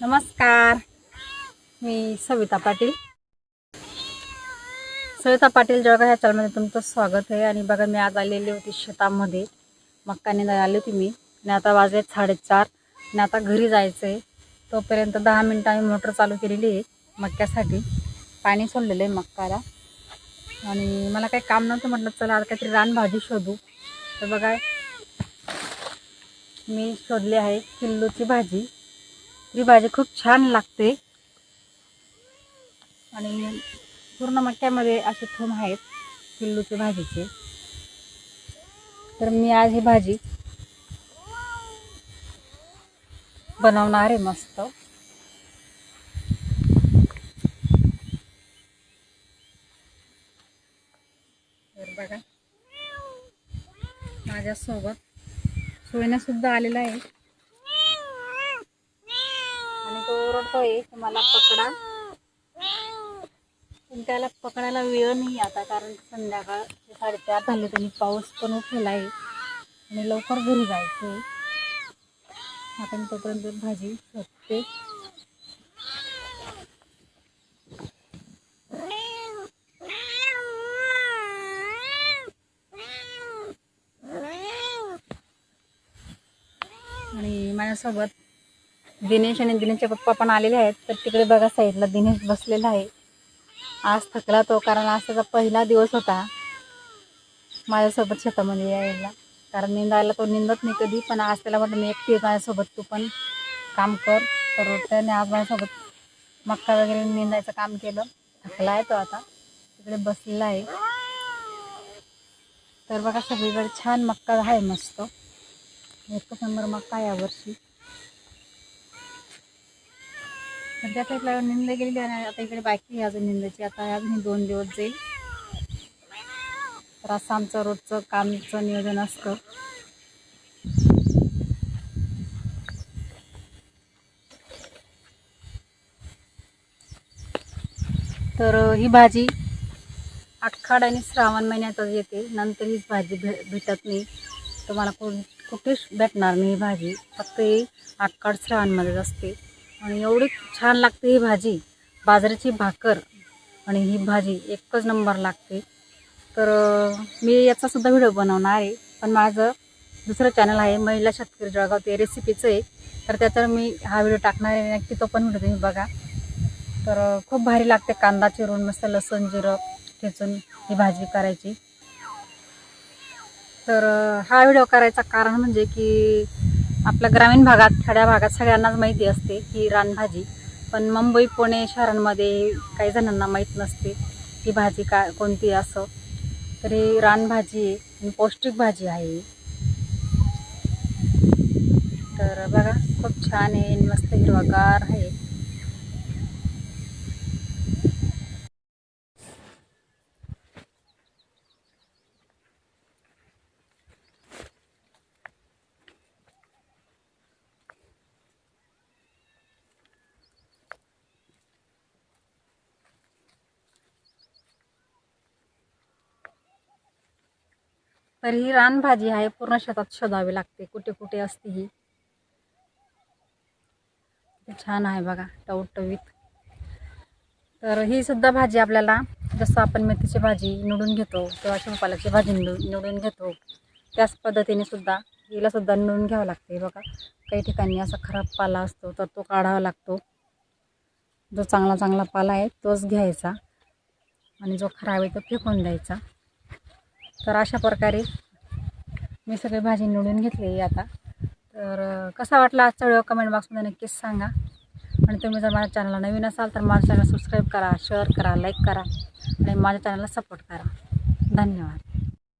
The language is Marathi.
नमस्कार. मी सविता पाटील. सविता पाटील जळगाव ह्या चॅनलमध्ये तुमचं स्वागत आहे. आणि बघा मी आज आलेली होती शेतामध्ये. मक्का निंदायला आली होती मी. आणि आता वाजले साडेचार. आणि आता घरी जायचं आहे तोपर्यंत दहा मिनटं आम्ही मोटर चालू केलेली आहे मक्क्यासाठी. पाणी सोडलेलं आहे मक्काला. आणि मला काही काम नव्हतं म्हटलं चला आता काहीतरी रानभाजी शोधू. तर बघा मी शोधली आहे किल्लूची भाजी. ही भाजी खूप छान लागते. आणि पूर्ण मक्क्यामध्ये असे थोम आहेत किल्लूचे भाजीचे. तर मी आज ही भाजी बनवणार आहे मस्त. तर बघा माझ्यासोबत सोयना सुद्धा आलेला आहे. आणि तो पकडा. पण त्याला पकडायला वेळ नाही आता कारण संध्याकाळ साडेचार झाले त्यांनी पाऊस पण उठलेला आहे. आणि लवकर घरी जायचं आहे. आता मी तोपर्यंत भाजी शोधते आणि माझ्यासोबत दिनेश आणि दिनेशचे पप्पा पण आलेले आहेत तर तिकडे बघा साईडला दिनेश बसलेला आहे. आज थकला तो कारण आज त्याचा पहिला दिवस होता. माझ्यासोबत शेतामध्ये यायला. कारण निंदायला तो निंदत नाही कधी पण आज त्याला म्हटलं मी एकटी माझ्यासोबत तू पण काम कर. तर त्याने आज माझ्यासोबत मक्का वगैरे निंदायचं काम केलं. थकला आहे तो आता. तिकडे बसलेला आहे. तर बघा सगळीकडे छान मक्का आहे मस्त. एकच नंबर मक्का यावर्षी. सध्या तर इकडे निंद गेलेली आणि आता इकडे बाकी अजून निंदाची. आता अजून दोन दिवस जाईल. तर असं आमचं रोजचं कामचं नियोजन असतं. तर ही भाजी आखाड आणि श्रावण महिन्यातच येते. नंतर हीच भाजी भे भेटत नाही. तुम्हाला कुठेच भेटणार नाही ही भाजी. फक्त ही आखाड श्रावणमध्येच असते. आणि एवढी छान लागते ही भाजी. बाजरीची भाकर आणि ही भाजी एकच नंबर लागते. तर मी याचासुद्धा व्हिडिओ बनवणार आहे. पण माझं दुसरं चॅनल आहे महिला शेतकरी जळगाव. ते रेसिपीचं आहे. तर त्याच्यावर मी हा व्हिडिओ टाकणार आहे. नक्की तो पण व्हिडिओ तुम्ही बघा. तर खूप भारी लागते कांदा चिरून मस्त लसूण जिरं ठेचून ही भाजी करायची. तर हा व्हिडिओ करायचा कारण म्हणजे की आपल्या ग्रामीण भागात खेड्या भागात सगळ्यांनाच माहिती असते ही रानभाजी. पण मुंबई पुणे शहरांमध्ये काही जणांना माहीत नसते ही भाजी का कोणती असं. तर ही रानभाजी आणि पौष्टिक भाजी आहे तर बघा खूप छान आहे मस्त हिरवागार आहे. तर ही रानभाजी आहे पूर्ण शेतात शोधावी लागते. कुठे कुठे असते ही. छान आहे बघा टवटवीत. तर ही सुद्धा भाजी आपल्याला जसं आपण मेथीची भाजी निवडून घेतो किंवा शिवपालाची भाजी निवडून निवडून घेतो त्याच पद्धतीने सुद्धा हिला सुद्धा निवडून घ्यावं लागते. बघा काही ठिकाणी असा खराब पाला असतो तर तो काढावा लागतो. जो चांगला चांगला पाला आहे तोच घ्यायचा आणि जो खराब आहे तो फेकून द्यायचा. तर अशा प्रकारे मी सगळी भाजी निवडून घेतली आता. तर कसा वाटला आजचा व्हिडिओ कमेंट बॉक्समध्ये नक्कीच सांगा. आणि तुम्ही जर माझ्या चॅनलला नवीन असाल तर माझ्या चॅनल सबस्क्राईब करा शेअर करा लाईक करा आणि माझ्या चॅनलला सपोर्ट करा. धन्यवाद.